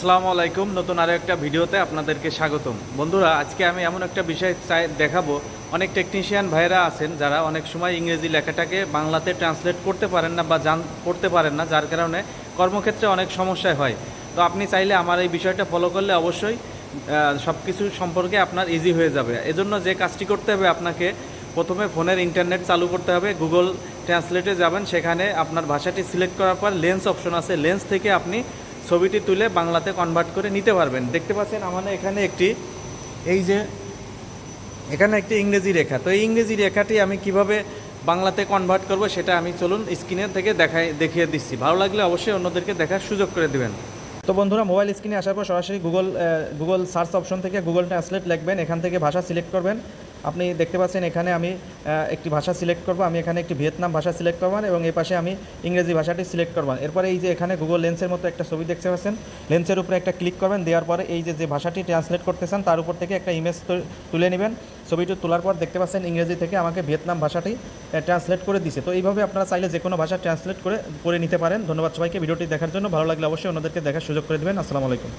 আসসালামু আলাইকুম। নতুন আরও একটা ভিডিওতে আপনাদেরকে স্বাগতম। বন্ধুরা, আজকে আমি এমন একটা বিষয় চাই, দেখাবো। অনেক টেকনিশিয়ান ভাইরা আছেন যারা অনেক সময় ইংরেজি লেখাটাকে বাংলাতে ট্রান্সলেট করতে পারেন না বা জান পড়তে পারেন না, যার কারণে কর্মক্ষেত্রে অনেক সমস্যা হয়। তো আপনি চাইলে আমার এই বিষয়টা ফলো করলে অবশ্যই সব কিছু সম্পর্কে আপনার ইজি হয়ে যাবে। এজন্য যে কাজটি করতে হবে আপনাকে, প্রথমে ফোনের ইন্টারনেট চালু করতে হবে। গুগল ট্রান্সলেটে যাবেন। সেখানে আপনার ভাষাটি সিলেক্ট করার পর লেন্স অপশন আছে। লেন্স থেকে আপনি ছবিটি তুলে বাংলাতে কনভার্ট করে নিতে পারবেন। দেখতে পাচ্ছেন আমাদের এখানে একটি, এই যে, এখানে একটি ইংরেজি রেখা। তো এই ইংরেজি রেখাটি আমি কীভাবে বাংলাতে কনভার্ট করব সেটা আমি চলুন স্ক্রিনে থেকে দেখাই, দেখিয়ে দিচ্ছি। ভালো লাগলে অবশ্যই অন্যদেরকে দেখার সুযোগ করে দেবেন। তো বন্ধুরা মোবাইল স্ক্রিনে আসার পর সরাসরি গুগল গুগল সার্চ অপশন থেকে গুগল ট্রান্সলেট লিখবেন। এখান থেকে ভাষা সিলেক্ট করবেন। আপনি দেখতে পাচ্ছেন এখানে আমি একটি ভাষা সিলেক্ট করব। আমি এখানে একটি ভিয়েতনাম ভাষা সিলেক্ট করবেন এবং এই পাশে আমি ইংরেজি ভাষাটি সিলেক্ট করবেন এরপরে এই যে এখানে গুগল লেন্সের মতো একটা ছবি দেখতে পাচ্ছেন লেন্সের উপরে একটা ক্লিক করবেন, দেওয়ার পরে এই যে যে ভাষাটি ট্রান্সলেট করতে চান তার উপর থেকে একটা ইমেজ তুলে নেবেন। ছবিটি তোলার পর দেখতে পাচ্ছেন ইংরেজি থেকে আমাকে ভিয়েতনাম ভাষাটি ট্রান্সলেট করে দিছে। তো এইভাবে আপনারা চাইলে যে কোনো ভাষা ট্রান্সলেট করে করে নিতে পারেন। ধন্যবাদ সবাইকে। ভিডিওটি দেখার জন্য ভালো লাগলে অবশ্যই অন্যদেরকে দেখার সুযোগ করে দেবেন। আসসালামু আলাইকুম।